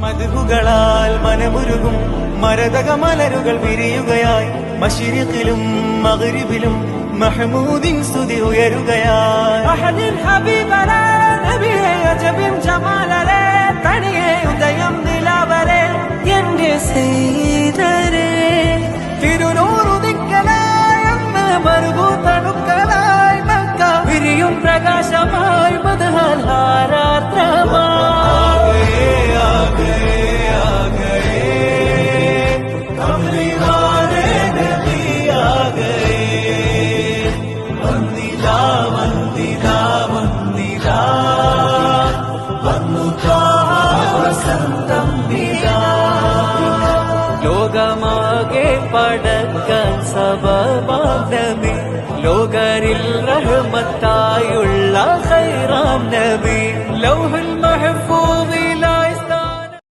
മധുകളാൽ മനമുരുകും. മരതക മലരുകൾ വിരിയുകയായി. മഷിരിഖിലും മകരിബിലും മഹമൂദിൻ സ്തുതി ഉയരുകയായി. ലോകമാകെ പടക്കാൻ സബബാനബി ലോകരിൽ റഹ്മത്തായുള്ള ഹൈറാം നബി. ലൗഹുൽ